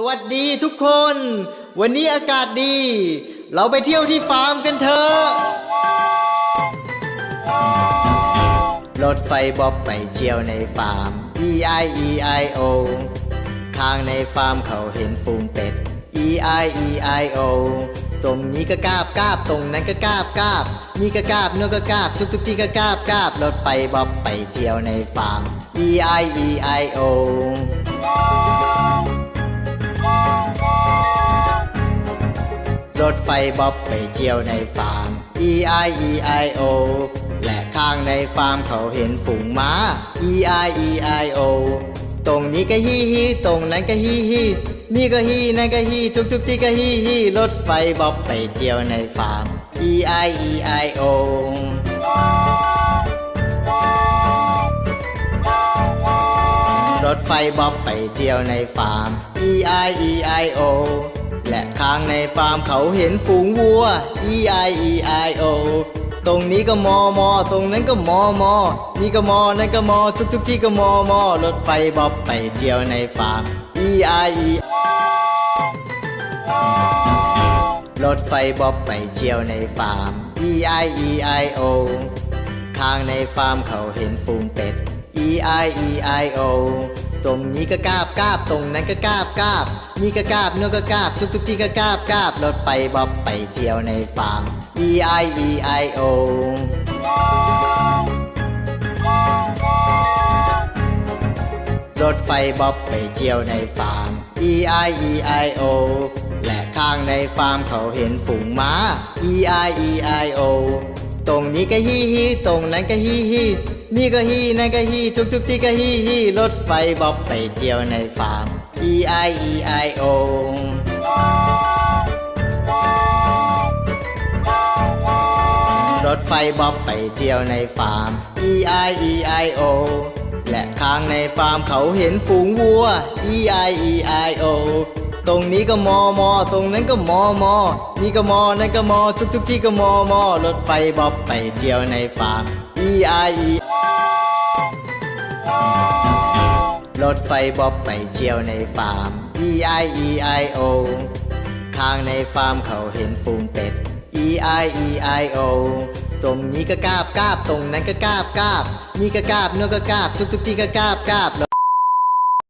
สวัสดีทุกคน วันนี้อากาศดี เราไปเที่ยวที่ฟาร์มกันเถอะรถไฟบ๊อบไปเที่ยวในฟาร์ม E I E I O ข้างในฟาร์มเขาเห็นฝูงเป็ด E I E I O ตรงนี้ก็กาบกาบตรงนั้นก็กาบกาบนี่ก็กาบโน่นก็กาบทุกทุกๆที่ก็กาบกาบรถไฟบ๊อบไปเที่ยวในฟาร์ม E I E I O บ๊อบไปเที่ยวในฟาร์ม E I E I O และข้างในฟาร์มเขาเห็นฝูงม้า E I E I O ตรงนี้ก็ฮีฮีตรงนั้นก็ฮีฮีนี่ก็ฮีนั่นก็ฮีทุกทุกที่ก็ฮีฮีรถไฟบ๊อบไปเที่ยวในฟาร์ม E I E I O รถไฟบ๊อบไปเที่ยวในฟาร์ม E I E I O างในฟาร์มเขาเห็นฝูงวัว E I E I O ตรงนี้ก็มอมอตรงนั้นก็มอมอนี่ก็มอนั่นก็มอทุกทุกที่ก็มอมอรถไฟบ๊อบไปเที่ยวในฟาร์ม E I E รถไฟบ๊อบไปเที่ยวในฟาร์ม E I E I O ข้างในฟาร์มเขาเห็นฝูงเป็ด E I E I O ตรงนี้ก็กาบกาบตรงนั้นก็กาบกาบนี่ก็กาบโน่นก็กาบทุกทุกที่ก็กาบกาบรถไฟบ๊อบไปเที่ยวในฟาร์ม E I E I O รถไฟบ๊อบไปเที่ยวในฟาร์ม E I E I O และข้างในฟาร์มเขาเห็นฝูงม้า E I E I O ตรงนี้ก็ฮีฮีตรงนั้นก็ฮีฮีนี่ก็ฮีนั่นก็ฮีทุกทุกที่ก็ฮีฮีรถไฟบอบไปเที่ยวในฟาร์ม E I E I O รถไฟบอบไปเที่ยวในฟาร์ม E I E I O และข้างในฟาร์มเขาเห็นฝูงวัว E I E I O ตรงนี้ก็มอมอตรงนั้นก็มอมอนี่ก็มอนั่นก็มอทุกทุกที่ก็มอมอรถไฟบ๊อบไปเที่ยวในฟาร์ม E I E รถไฟบ๊อบไปเที่ยวในฟาร์ม E I E I O ข้างในฟาร์มเขาเห็นฝูงเป็ด E I E I O ตรงนี้ก็กาบกาบตรงนั้นก็กาบกาบนี่ก็กาบโน่นก็กาบทุกทุกที่ก็กาบกาบ